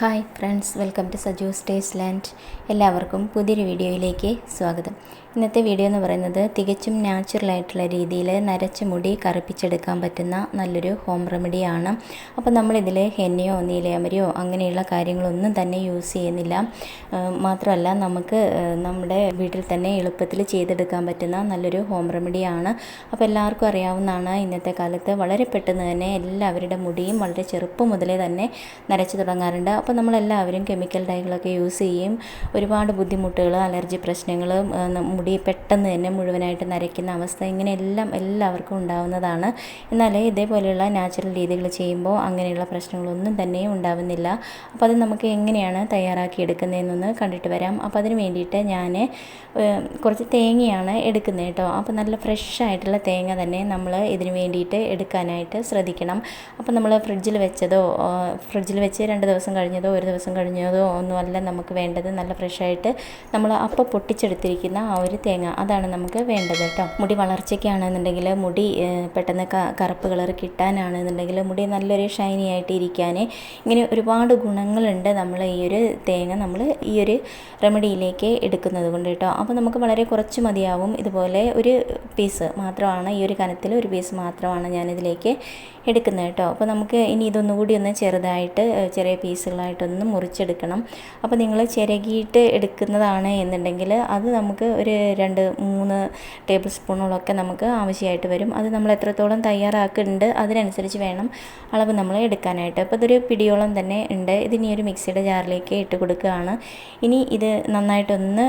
Hi friends welcome to Saju's stays land എല്ലാവർക്കും പുതിയൊരു വീഡിയോയിലേക്ക് സ്വാഗതം. ഇന്നത്തെ വീഡിയോ എന്ന് പറയുന്നത് തികച്ചും നാച്ചുറൽ ആയിട്ടുള്ള രീതിയിൽ നരച്ച മുടി കറുപ്പിച്ചെടുക്കാൻ പറ്റുന്ന നല്ലൊരു ഹോം റെമഡിയാണ് അപ്പോൾ നമ്മളിതിൽ ഹെന്നയോ നീലയമരിയോ അങ്ങനെയുള്ള കാര്യങ്ങളൊന്നും തന്നെ യൂസ് ചെയ്യുന്നില്ല. മാത്രമല്ല നമുക്ക് നമ്മുടെ വീട്ടിൽ തന്നെ എളുപ്പത്തിൽ ചെയ്തെടുക്കാൻ പറ്റുന്ന നല്ലൊരു ഹോം റെമഡിയാണ് അപ്പോൾ എല്ലാവർക്കും അറിയാവുന്നതാണ് ഇന്നത്തെ കാലത്ത് വളരെ പെട്ടെന്ന് തന്നെ എല്ലാവരുടെ മുടിയും വളരെ ചെറുപ്പം മുതലേ തന്നെ നരച്ചു തുടങ്ങാറുണ്ട്. അപ്പോൾ നമ്മളെല്ലാവരും കെമിക്കൽ ഡൈകളൊക്കെ യൂസ് ചെയ്യും. ഒരുപാട് ബുദ്ധിമുട്ടുകൾ അലർജി പ്രശ്നങ്ങൾ മുടി പെട്ടെന്ന് തന്നെ മുഴുവനായിട്ട് നരയ്ക്കുന്ന അവസ്ഥ ഇങ്ങനെയെല്ലാം എല്ലാവർക്കും ഉണ്ടാവുന്നതാണ്. എന്നാൽ ഇതേപോലെയുള്ള നാച്ചുറൽ രീതികൾ ചെയ്യുമ്പോൾ അങ്ങനെയുള്ള പ്രശ്നങ്ങളൊന്നും തന്നെ ഉണ്ടാവുന്നില്ല. അപ്പോൾ അത് നമുക്ക് എങ്ങനെയാണ് തയ്യാറാക്കി എടുക്കുന്നതെന്നൊന്ന് കണ്ടിട്ട് വരാം. അപ്പോൾ അതിന് വേണ്ടിയിട്ട് ഞാൻ കുറച്ച് തേങ്ങയാണ് എടുക്കുന്നത് കേട്ടോ. അപ്പോൾ നല്ല ഫ്രഷ് ആയിട്ടുള്ള തേങ്ങ തന്നെ നമ്മൾ ഇതിന് വേണ്ടിയിട്ട് എടുക്കാനായിട്ട് ശ്രദ്ധിക്കണം. അപ്പോൾ നമ്മൾ ഫ്രിഡ്ജിൽ വെച്ചതോ ഫ്രിഡ്ജിൽ വെച്ച് രണ്ട് ദിവസം കഴിഞ്ഞതോ ഒരു ദിവസം കഴിഞ്ഞതോ ഒന്നുമല്ല നമുക്ക് വേണ്ടത്. നല്ല ഫ്രഷായിട്ട് നമ്മൾ അപ്പോൾ പൊട്ടിച്ചെടുത്തിരിക്കുന്ന ആ ഒരു തേങ്ങ അതാണ് നമുക്ക് വേണ്ടത് കേട്ടോ. മുടി വളർച്ചയ്ക്കാണെന്നുണ്ടെങ്കിൽ മുടി പെട്ടെന്ന് കറുപ്പ് കളർ കിട്ടാനാണെന്നുണ്ടെങ്കിൽ മുടി നല്ലൊരു ഷൈനി ആയിട്ട് ഇരിക്കാൻ ഇങ്ങനെ ഒരുപാട് ഗുണങ്ങളുണ്ട് നമ്മൾ ഈ ഒരു തേങ്ങ നമ്മൾ ഈ ഒരു റെമഡിയിലേക്ക് എടുക്കുന്നത് കൊണ്ട് കേട്ടോ. അപ്പോൾ നമുക്ക് വളരെ കുറച്ച് മതിയാവും. ഇതുപോലെ ഒരു പീസ് മാത്രമാണ് ഈ ഒരു കനത്തിൽ ഒരു പീസ് മാത്രമാണ് ഞാനിതിലേക്ക് എടുക്കുന്നത് കേട്ടോ. അപ്പോൾ നമുക്ക് ഇനി ഇതൊന്നും കൂടി ഒന്ന് ചെറുതായിട്ട് ചെറിയ പീസുകളായിട്ടൊന്ന് മുറിച്ചെടുക്കണം. അപ്പോൾ നിങ്ങൾ ചിരകിയിട്ട് എടുക്കുന്നതാണ് എന്നുണ്ടെങ്കിൽ അത് നമുക്ക് ഒരു രണ്ട് മൂന്ന് ടേബിൾ സ്പൂണുകളൊക്കെ നമുക്ക് ആവശ്യമായിട്ട് വരും. അത് നമ്മൾ എത്രത്തോളം തയ്യാറാക്കുന്നുണ്ട് അതിനനുസരിച്ച് വേണം അളവ് നമ്മൾ എടുക്കാനായിട്ട്. അപ്പോൾ ഇതൊരു പിടിയോളം തന്നെ ഉണ്ട്. ഇതിനി ഒരു മിക്സിയുടെ ജാറിലേക്ക് ഇട്ട് കൊടുക്കുകയാണ്. ഇനി ഇത് നന്നായിട്ടൊന്ന്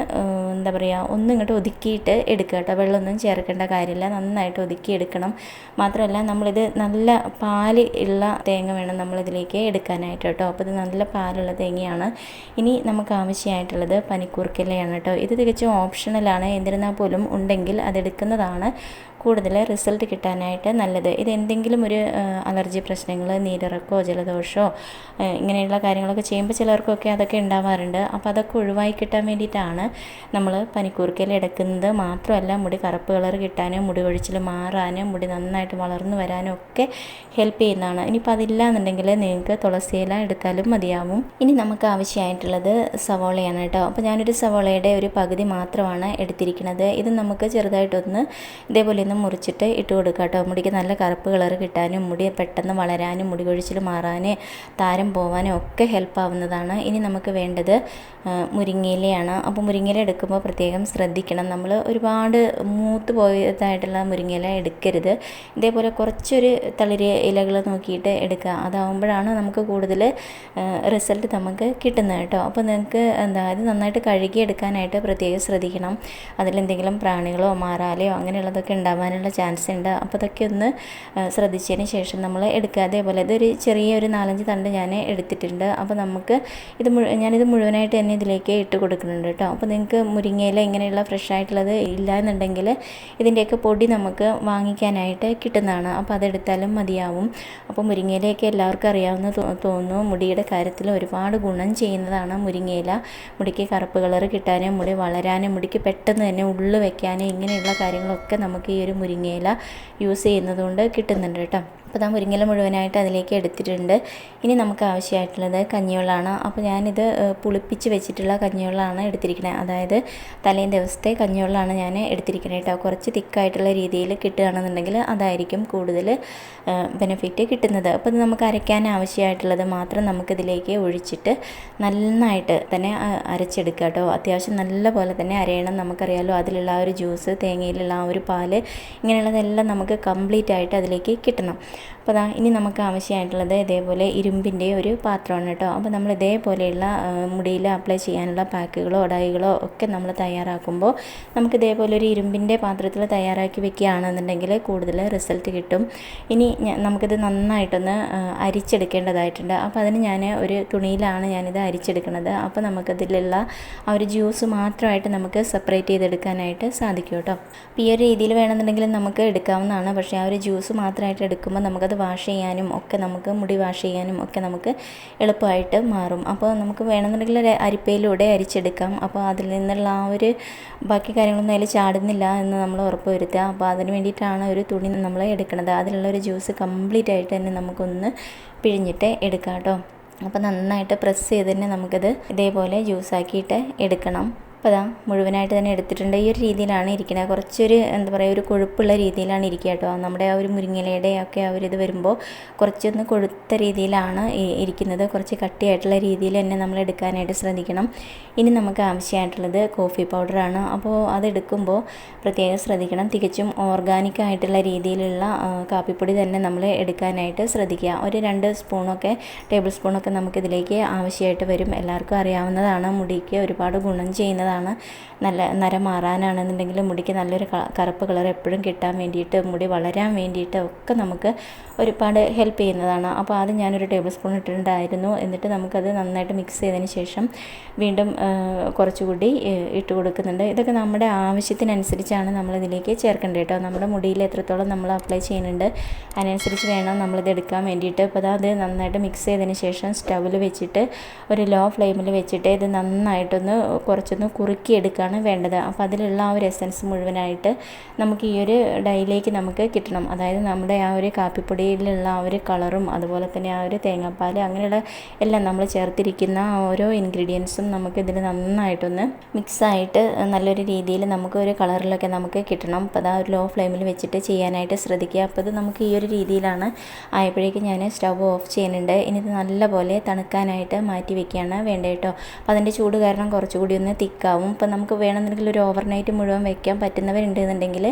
എന്താ പറയുക ഒന്നും ഇങ്ങോട്ട് ഒതുക്കിയിട്ട് എടുക്കുക കേട്ടോ. വെള്ളമൊന്നും ചേർക്കേണ്ട കാര്യമില്ല. നന്നായിട്ട് ഒതുക്കി എടുക്കണം. മാത്രമല്ല നമ്മളിത് നല്ല പാൽ ഉള്ള തേങ്ങ വേണം നമ്മളിതിലേക്ക് എടുക്കാനായിട്ട് കേട്ടോ. അപ്പോൾ ഇത് നല്ല പാലുള്ള തേങ്ങയാണ്. ഇനി നമുക്ക് ആവശ്യമായിട്ടുള്ളത് പനിക്കൂർക്കിലയാണ് കേട്ടോ. ഇത് തികച്ചും ഓപ്ഷണലാണ് എന്നിരുന്നാൽ പോലും ഉണ്ടെങ്കിൽ അതെടുക്കുന്നതാണ് കൂടുതൽ റിസൾട്ട് കിട്ടാനായിട്ട് നല്ലത്. ഇത് എന്തെങ്കിലും ഒരു അലർജി പ്രശ്നങ്ങൾ നീരിറക്കോ ജലദോഷമോ ഇങ്ങനെയുള്ള കാര്യങ്ങളൊക്കെ ചെയ്യുമ്പോൾ ചിലർക്കൊക്കെ അതൊക്കെ ഉണ്ടാവാറുണ്ട്. അപ്പോൾ അതൊക്കെ ഒഴിവായി കിട്ടാൻ വേണ്ടിയിട്ടാണ് നമ്മൾ പനിക്കൂർക്കയിൽ എടുക്കുന്നത് മാത്രമല്ല മുടി കറുപ്പ് കളർ കിട്ടാനും മുടി ഒഴിച്ചിൽ മാറാനും മുടി നന്നായിട്ട് വളർന്നു വരാനും ഒക്കെ ഹെൽപ്പ് ചെയ്യുന്നതാണ്. ഇനിയിപ്പോൾ അതില്ല എന്നുണ്ടെങ്കിൽ നിങ്ങൾക്ക് തുളസിയില എടുത്താലും മതിയാവും. ഇനി നമുക്ക് ആവശ്യമായിട്ടുള്ളത് സവോളയാണ് കേട്ടോ. അപ്പോൾ ഞാനൊരു സവോളയുടെ ഒരു പകുതി മാത്രമാണ് എടുത്തിരിക്കുന്നത്. ഇത് നമുക്ക് ചെറുതായിട്ടൊന്ന് ഇതേപോലെ ഒന്ന് മുറിച്ചിട്ട് ഇട്ട് കൊടുക്കുക കേട്ടോ. മുടിക്ക് നല്ല കറുപ്പ് കളർ കിട്ടാനും മുടി പെട്ടെന്ന് വളരാനും മുടി കൊഴിച്ചിൽ മാറാന് താരം പോവാനും ഒക്കെ ഹെൽപ്പ് ആവുന്നതാണ്. ഇനി നമുക്ക് വേണ്ടത് മുരിങ്ങയിലയാണ്. അപ്പോൾ മുരിങ്ങയില എടുക്കുമ്പോൾ പ്രത്യേകം ശ്രദ്ധിക്കണം. നമ്മൾ ഒരുപാട് മൂത്ത് പോയതായിട്ടുള്ള മുരിങ്ങയില എടുക്കരുത്. ഇതേപോലെ കുറച്ചൊരു തളിര് ഇലകൾ നോക്കിയിട്ട് എടുക്കുക. അതാവുമ്പോഴാണ് നമുക്ക് കൂടുതൽ റിസൾട്ട് നമുക്ക് കിട്ടുന്നത് കേട്ടോ. അപ്പോൾ നിങ്ങൾക്ക് എന്താ ഇത് നന്നായിട്ട് കഴുകി എടുക്കാനായിട്ട് പ്രത്യേകം ശ്രദ്ധിക്കണം. അതിലെന്തെങ്കിലും പ്രാണികളോ മാറാലയോ അങ്ങനെയുള്ളതൊക്കെ ഉണ്ടാവാനുള്ള ചാൻസ് ഉണ്ട്. അപ്പോൾ അതൊക്കെ ഒന്ന് ശ്രദ്ധിച്ചതിന് ശേഷം നമ്മൾ എടുക്കുക. അതേപോലെ ഇതൊരു ചെറിയൊരു നാലഞ്ച് തണ്ട് ഞാൻ എടുത്തിട്ടുണ്ട്. അപ്പോൾ നമുക്ക് ഇത് ഞാനിത് മുഴുവനായിട്ട് തന്നെ ഇതിലേക്ക് ഇട്ട് കൊടുക്കുന്നുണ്ട് കേട്ടോ. അപ്പോൾ നിങ്ങൾക്ക് മുരിങ്ങയില ഇങ്ങനെയുള്ള ഫ്രഷ് ആയിട്ടുള്ളത് ഇല്ല എന്നുണ്ടെങ്കിൽ ഇതിന്റെയൊക്കെ പൊടി നമുക്ക് വാങ്ങിക്കാനായിട്ട് കിട്ടുന്നതാണ്. അപ്പോൾ അതെടുത്താലും മതിയാവും. അപ്പോൾ മുരിങ്ങയിലയൊക്കെ എല്ലാവർക്കും അറിയാവുന്ന തോന്നുന്നു. മുടിയുടെ കാര്യത്തിൽ ഒരുപാട് ഗുണം ചെയ്യുന്നതാണ് മുരിങ്ങയില. മുടിക്ക് കറുപ്പ് കളർ കിട്ടാനും മുടി വളരാനും മുടിക്ക് പെട്ടെന്ന് തന്നെ ഉള്ളു വെക്കാനും ഇങ്ങനെയുള്ള കാര്യങ്ങളൊക്കെ നമുക്ക് ഈ ഒരു മുരിങ്ങയില യൂസ് ചെയ്യുന്നതുകൊണ്ട് കിട്ടുന്നുണ്ട് കേട്ടോ. അപ്പോൾ ഞാൻ മുരിങ്ങല മുഴുവനായിട്ട് അതിലേക്ക് എടുത്തിട്ടുണ്ട്. ഇനി നമുക്ക് ആവശ്യമായിട്ടുള്ളത് കഞ്ഞിവെള്ളമാണ്. അപ്പോൾ ഞാനിത് പുളിപ്പിച്ച് വെച്ചിട്ടുള്ള കഞ്ഞിവെള്ളമാണ് എടുത്തിരിക്കുന്നത് അതായത് തലേ ദിവസത്തെ കഞ്ഞിവെള്ളമാണ് ഞാൻ എടുത്തിരിക്കുന്നത് കേട്ടോ. കുറച്ച് തിക്കായിട്ടുള്ള രീതിയിൽ കിട്ടുകയാണെന്നുണ്ടെങ്കിൽ അതായിരിക്കും കൂടുതൽ ബെനിഫിറ്റ് കിട്ടുന്നത്. അപ്പോൾ ഇത് നമുക്ക് അരയ്ക്കാൻ ആവശ്യമായിട്ടുള്ളത് മാത്രം നമുക്കിതിലേക്ക് ഒഴിച്ചിട്ട് നന്നായിട്ട് തന്നെ അരച്ചെടുക്കുക കേട്ടോ. അത്യാവശ്യം നല്ല പോലെ തന്നെ അരയണം. നമുക്കറിയാലോ അതിലുള്ള ആ ഒരു ജ്യൂസ് തേങ്ങയിലുള്ള ആ ഒരു പാൽ ഇങ്ങനെയുള്ളതെല്ലാം നമുക്ക് കംപ്ലീറ്റ് ആയിട്ട് അതിലേക്ക് കിട്ടണം. അപ്പോൾ ദാ ഇനി നമുക്ക് ആവശ്യമായിട്ടുള്ളത് ഇതേപോലെ ഇരുമ്പിന്റെ ഒരു പാത്രമാണ് കേട്ടോ. അപ്പോൾ നമ്മൾ ഇതേപോലെയുള്ള മുടിയിൽ അപ്ലൈ ചെയ്യാനുള്ള പാക്കുകളോ ഡൈകളോ ഒക്കെ നമ്മൾ തയ്യാറാക്കുമ്പോൾ നമുക്ക് ഇതേപോലെ ഒരു ഇരുമ്പിന്റെ പാത്രത്തിൽ തയ്യാറാക്കി വെക്കുകയാണെന്നുണ്ടെങ്കിൽ കൂടുതൽ റിസൾട്ട് കിട്ടും. ഇനി നമുക്കിത് നന്നായിട്ടൊന്ന് അരിച്ചെടുക്കേണ്ടതായിട്ടുണ്ട്. അപ്പോൾ അതിന് ഞാൻ ഒരു തുണിയിലാണ് ഞാനിത് അരിച്ചെടുക്കുന്നത്. അപ്പോൾ നമുക്കതിലുള്ള ആ ഒരു ജ്യൂസ് മാത്രമായിട്ട് നമുക്ക് സെപ്പറേറ്റ് ചെയ്തെടുക്കാനായിട്ട് സാധിക്കും കേട്ടോ. അപ്പോൾ ഈ ഒരു രീതിയിൽ വേണമെന്നുണ്ടെങ്കിൽ നമുക്ക് എടുക്കാവുന്നതാണ്. പക്ഷേ ആ ഒരു ജ്യൂസ് മാത്രമായിട്ട് എടുക്കുമ്പോൾ നമുക്കത് വാഷ് ചെയ്യാനും ഒക്കെ നമുക്ക് മുടി വാഷ് ചെയ്യാനും ഒക്കെ നമുക്ക് എളുപ്പമായിട്ട് മാറും. അപ്പോൾ നമുക്ക് വേണമെന്നുണ്ടെങ്കിൽ ഒരു അരിപ്പയിലൂടെ അരിച്ചെടുക്കാം. അപ്പോൾ അതിൽ നിന്നുള്ള ആ ഒരു ബാക്കി കാര്യങ്ങളൊന്നും അതിൽ ചാടുന്നില്ല എന്ന് നമ്മൾ ഉറപ്പ് വരുത്തുക. അപ്പോൾ അതിന് വേണ്ടിയിട്ടാണ് ഒരു തുണി നമ്മൾ എടുക്കുന്നത്. അതിലുള്ള ഒരു ജ്യൂസ് കംപ്ലീറ്റ് ആയിട്ട് തന്നെ നമുക്കൊന്ന് പിഴിഞ്ഞിട്ട് എടുക്കാം കേട്ടോ. അപ്പോൾ നന്നായിട്ട് പ്രസ് ചെയ്ത് തന്നെ നമുക്കത് ഇതേപോലെ ജ്യൂസാക്കിയിട്ട് എടുക്കണം. അപ്പോൾ അതാ മുഴുവനായിട്ട് തന്നെ എടുത്തിട്ടുണ്ട്. ഈ ഒരു രീതിയിലാണ് ഇരിക്കുന്നത് കുറച്ചൊരു എന്താ പറയുക ഒരു കൊഴുപ്പുള്ള രീതിയിലാണ് ഇരിക്കുക കേട്ടോ നമ്മുടെ ആ ഒരു മുരിങ്ങലയുടെ ഒക്കെ ആ ഒരു ഇത് വരുമ്പോൾ കുറച്ചൊന്ന് കൊഴുത്ത രീതിയിലാണ് ഇരിക്കുന്നത്. കുറച്ച് കട്ടിയായിട്ടുള്ള രീതിയിൽ തന്നെ നമ്മൾ എടുക്കാനായിട്ട് ശ്രദ്ധിക്കണം. ഇനി നമുക്ക് ആവശ്യമായിട്ടുള്ളത് കോഫി പൗഡറാണ് അപ്പോൾ അതെടുക്കുമ്പോൾ പ്രത്യേകം ശ്രദ്ധിക്കണം. തികച്ചും ഓർഗാനിക് ആയിട്ടുള്ള രീതിയിലുള്ള കാപ്പിപ്പൊടി തന്നെ നമ്മൾ എടുക്കാനായിട്ട് ശ്രദ്ധിക്കുക. ഒരു രണ്ട് സ്പൂണൊക്കെ ടേബിൾ സ്പൂണൊക്കെ നമുക്കിതിലേക്ക് ആവശ്യമായിട്ട് വരും. എല്ലാവർക്കും അറിയാവുന്നതാണ്. മുടിക്ക് ഒരുപാട് ഗുണം ചെയ്യുന്നതാണ്. നല്ലതാണ്. നല്ല നര മാറാനാണെന്നുണ്ടെങ്കിൽ മുടിക്ക് നല്ലൊരു കറുപ്പ് കളർ എപ്പോഴും കിട്ടാൻ വേണ്ടിയിട്ട് മുടി വളരാൻ വേണ്ടിയിട്ട് ഒക്കെ നമുക്ക് ഒരുപാട് ഹെൽപ്പ് ചെയ്യുന്നതാണ്. അപ്പോൾ ആദ്യം ഞാനൊരു ടേബിൾ സ്പൂൺ ഇട്ടിട്ടുണ്ടായിരുന്നു. എന്നിട്ട് നമുക്കത് നന്നായിട്ട് മിക്സ് ചെയ്തതിന് ശേഷം വീണ്ടും കുറച്ചുകൂടി ഇട്ട് കൊടുക്കുന്നുണ്ട്. ഇതൊക്കെ നമ്മുടെ ആവശ്യത്തിനനുസരിച്ചാണ് നമ്മളിതിലേക്ക് ചേർക്കേണ്ടത് കേട്ടോ. നമ്മുടെ മുടിയിൽ എത്രത്തോളം നമ്മൾ അപ്ലൈ ചെയ്യുന്നുണ്ട് അതിനനുസരിച്ച് വേണം നമ്മളിത് എടുക്കാൻ വേണ്ടിയിട്ട്. അപ്പോൾ അത് നന്നായിട്ട് മിക്സ് ചെയ്തതിന് ശേഷം സ്റ്റവിൽ വെച്ചിട്ട് ഒരു ലോ ഫ്ലെയിമിൽ വെച്ചിട്ട് ഇത് നന്നായിട്ടൊന്ന് കുറച്ചൊന്ന് കുറുക്കിയെടുക്കുകയാണ് വേണ്ടത്. അപ്പോൾ അതിലുള്ള ആ ഒരു എസൻസ് മുഴുവനായിട്ട് നമുക്ക് ഈ ഒരു ഡൈയിലേക്ക് നമുക്ക് കിട്ടണം. അതായത് നമ്മുടെ ആ ഒരു കാപ്പിപ്പൊടിയിലുള്ള ആ ഒരു കളറും അതുപോലെ തന്നെ ആ ഒരു തേങ്ങാപ്പാൽ അങ്ങനെയുള്ള എല്ലാം നമ്മൾ ചേർത്തിരിക്കുന്ന ഓരോ ഇൻഗ്രീഡിയൻസും നമുക്ക് ഇതിൽ നന്നായിട്ടൊന്ന് മിക്സായിട്ട് നല്ലൊരു രീതിയിൽ നമുക്ക് ഒരു കളറിലൊക്കെ നമുക്ക് കിട്ടണം. അപ്പോൾ അത് ഒരു ലോ ഫ്ലെയിമിൽ വെച്ചിട്ട് ചെയ്യാനായിട്ട് ശ്രദ്ധിക്കുക. അപ്പോൾ ഇത് നമുക്ക് ഈ ഒരു രീതിയിലാണ് ആയപ്പോഴേക്കും ഞാൻ സ്റ്റവ് ഓഫ് ചെയ്യുന്നുണ്ട്. ഇനി ഇത് നല്ലപോലെ തണുക്കാനായിട്ട് മാറ്റി വെക്കുകയാണ് വേണ്ടത് കേട്ടോ. അപ്പോൾ അതിന്റെ ചൂട് കാരണം കുറച്ചുകൂടി ഒന്ന് തിക്കാവും ഇപ്പം നമുക്ക് വേണമെന്നുണ്ടെങ്കിൽ ഒരു ഓവർനൈറ്റ് മുഴുവൻ വെക്കാൻ പറ്റുന്നവരുണ്ടെന്നുണ്ടെങ്കിൽ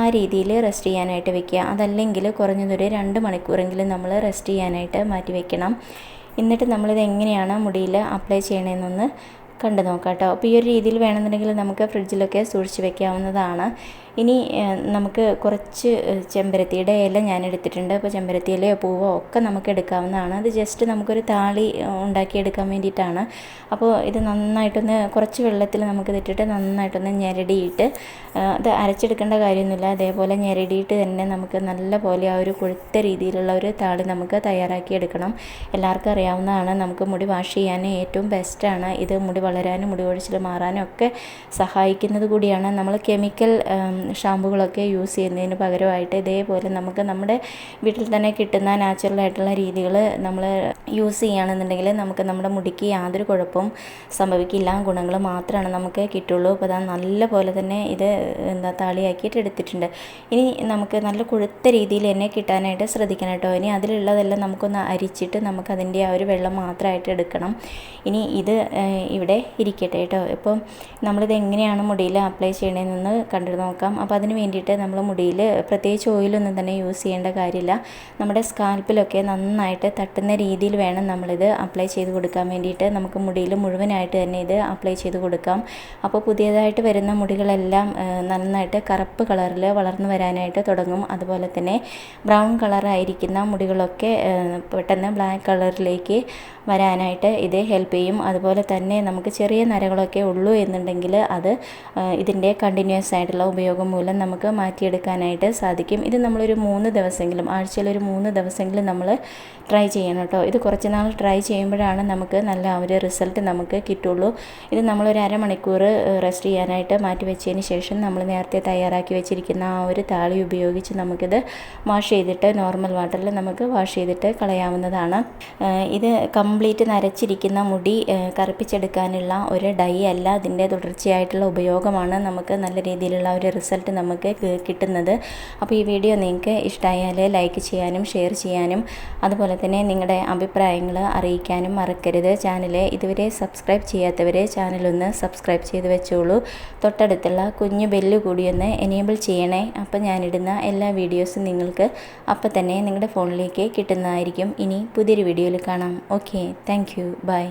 ആ രീതിയിൽ റെസ്റ്റ് ചെയ്യാനായിട്ട് വെക്കുക. അതല്ലെങ്കിൽ കുറഞ്ഞതൊരു രണ്ട് മണിക്കൂറെങ്കിലും നമ്മൾ റെസ്റ്റ് ചെയ്യാനായിട്ട് മാറ്റി വെക്കണം. എന്നിട്ട് നമ്മളിത് എങ്ങനെയാണ് മുടിയിൽ അപ്ലൈ ചെയ്യണമെന്നൊന്ന് കണ്ടു നോക്കാം കേട്ടോ അപ്പോൾ ഈ ഒരു രീതിയിൽ വേണമെന്നുണ്ടെങ്കിൽ നമുക്ക് ഫ്രിഡ്ജിലൊക്കെ സൂക്ഷിച്ച് വെക്കാവുന്നതാണ്. ഇനി നമുക്ക് കുറച്ച് ചെമ്പരത്തിയുടെ ഇല ഞാൻ എടുത്തിട്ടുണ്ട്. അപ്പോൾ ചെമ്പരത്തി ഇലയോ പൂവോ ഒക്കെ നമുക്ക് എടുക്കാവുന്നതാണ്. അത് ജസ്റ്റ് നമുക്കൊരു താളി ഉണ്ടാക്കിയെടുക്കാൻ വേണ്ടിയിട്ടാണ്. അപ്പോൾ ഇത് നന്നായിട്ടൊന്ന് കുറച്ച് വെള്ളത്തിൽ നമുക്ക് ഇതിട്ടിട്ട് നന്നായിട്ടൊന്ന് ഞെരടിയിട്ട് അത് അരച്ചെടുക്കേണ്ട കാര്യമൊന്നുമില്ല. അതേപോലെ ഞെരടിയിട്ട് തന്നെ നമുക്ക് നല്ല പോലെ ആ ഒരു കൊഴുത്ത രീതിയിലുള്ള ഒരു താളി നമുക്ക് തയ്യാറാക്കി എടുക്കണം എല്ലാവർക്കും അറിയാവുന്നതാണ്. നമുക്ക് മുടി വാഷ് ചെയ്യാൻ ഏറ്റവും ബെസ്റ്റാണ് ഇത് മുടി വളരാനും മുടികൊഴിച്ചിൽ മാറാനും ഒക്കെ സഹായിക്കുന്നത് കൂടിയാണ്. നമ്മൾ കെമിക്കൽ ഷാമ്പുകളൊക്കെ യൂസ് ചെയ്യുന്നതിന് പകരമായിട്ട് ഇതേപോലെ നമുക്ക് നമ്മുടെ വീട്ടിൽ തന്നെ കിട്ടുന്ന നാച്ചുറൽ ആയിട്ടുള്ള രീതികൾ നമ്മൾ യൂസ് ചെയ്യുകയാണെന്നുണ്ടെങ്കിൽ നമുക്ക് നമ്മുടെ മുടിക്ക് യാതൊരു കുഴപ്പവും സംഭവിക്കില്ല. ഗുണങ്ങൾ മാത്രമാണ് നമുക്ക് കിട്ടുള്ളൂ. അപ്പോൾ അതാ നല്ല പോലെ തന്നെ ഇത് എന്താ താളിയാക്കിയിട്ട് എടുത്തിട്ടുണ്ട്. ഇനി നമുക്ക് നല്ല കൊഴുത്ത രീതിയിൽ തന്നെ കിട്ടാനായിട്ട് ശ്രദ്ധിക്കണം കേട്ടോ. ഇനി അതിലുള്ളതെല്ലാം നമുക്കൊന്ന് അരിച്ചിട്ട് നമുക്കതിന്റെ ആ ഒരു വെള്ളം മാത്രമായിട്ട് എടുക്കണം. ഇനി ഇത് ഇവിടെ ഇരിക്കട്ടെ കേട്ടോ. ഇപ്പം നമ്മളിത് എങ്ങനെയാണ് മുടിയിൽ അപ്ലൈ ചെയ്യണമെന്ന് കണ്ടു നോക്കാം. അപ്പോൾ അതിന് വേണ്ടിയിട്ട് നമ്മൾ മുടിയിൽ പ്രത്യേകിച്ച് ഓയിലൊന്നും തന്നെ യൂസ് ചെയ്യേണ്ട കാര്യമില്ല. നമ്മുടെ സ്കാൽപ്പിലൊക്കെ നന്നായിട്ട് തട്ടുന്ന രീതിയിൽ വേണം നമ്മളിത് അപ്ലൈ ചെയ്ത് കൊടുക്കാൻ വേണ്ടിയിട്ട്. നമുക്ക് മുടിയിൽ മുഴുവനായിട്ട് തന്നെ ഇത് അപ്ലൈ ചെയ്ത് കൊടുക്കാം. അപ്പോൾ പുതിയതായിട്ട് വരുന്ന മുടികളെല്ലാം നന്നായിട്ട് കറുപ്പ് കളറിൽ വളർന്നു വരാനായിട്ട് തുടങ്ങും. അതുപോലെ തന്നെ ബ്രൗൺ കളറായിരിക്കുന്ന മുടികളൊക്കെ പെട്ടെന്ന് ബ്ലാക്ക് കളറിലേക്ക് വരാനായിട്ട് ഇത് ഹെൽപ്പ് ചെയ്യും. അതുപോലെ തന്നെ നമുക്ക് ചെറിയ നരകളൊക്കെ ഉള്ളൂ എന്നുണ്ടെങ്കിൽ അത് ഇതിന്റെ കണ്ടിന്യൂസ് ആയിട്ടുള്ള ഉപയോഗം മൂലം നമുക്ക് മാറ്റിയെടുക്കാനായിട്ട് സാധിക്കും. ഇത് നമ്മളൊരു മൂന്ന് ദിവസമെങ്കിലും ആഴ്ചയിൽ ഒരു മൂന്ന് ദിവസമെങ്കിലും നമ്മൾ ട്രൈ ചെയ്യണം കേട്ടോ. ഇത് കുറച്ച് നാൾ ട്രൈ ചെയ്യുമ്പോഴാണ് നമുക്ക് നല്ല ഒരു റിസൾട്ട് നമുക്ക് കിട്ടുള്ളൂ. ഇത് നമ്മളൊരു അരമണിക്കൂർ റെസ്റ്റ് ചെയ്യാനായിട്ട് മാറ്റി വെച്ചതിന് ശേഷം നമ്മൾ നേരത്തെ തയ്യാറാക്കി വെച്ചിരിക്കുന്ന ആ ഒരു താളി ഉപയോഗിച്ച് നമുക്കിത് വാഷ് ചെയ്തിട്ട് നോർമൽ വാട്ടറിൽ നമുക്ക് വാഷ് ചെയ്തിട്ട് കളയാവുന്നതാണ്. ഇത് കംപ്ലീറ്റ് നരച്ചിരിക്കുന്ന മുടി കറുപ്പിച്ചെടുക്കാനുള്ള ഒരു ഡൈ അല്ല അതിന്റെ തുടർച്ചയായിട്ടുള്ള ഉപയോഗമാണ് നമുക്ക് നല്ല രീതിയിലുള്ള ഒരു റിസൾട്ട് നമുക്ക് കിട്ടുന്നത്. അപ്പോൾ ഈ വീഡിയോ നിങ്ങൾക്ക് ഇഷ്ടമായാൽ ലൈക്ക് ചെയ്യാനും ഷെയർ ചെയ്യാനും അതുപോലെ തന്നെ നിങ്ങളുടെ അഭിപ്രായങ്ങൾ അറിയിക്കാനും മറക്കരുത്. ചാനൽ ഇതുവരെ സബ്സ്ക്രൈബ് ചെയ്യാത്തവർ ചാനലൊന്ന് സബ്സ്ക്രൈബ് ചെയ്ത് വെച്ചോളൂ. തൊട്ടടുത്തുള്ള കുഞ്ഞു ബെല്ല് കൂടി ഒന്ന് എനേബിൾ ചെയ്യണേ. അപ്പോൾ ഞാനിടുന്ന എല്ലാ വീഡിയോസും നിങ്ങൾക്ക് അപ്പോൾ തന്നെ നിങ്ങളുടെ ഫോണിലേക്ക് കിട്ടുന്നതായിരിക്കും. ഇനി പുതിയൊരു വീഡിയോയിൽ കാണാം. Okay thank bye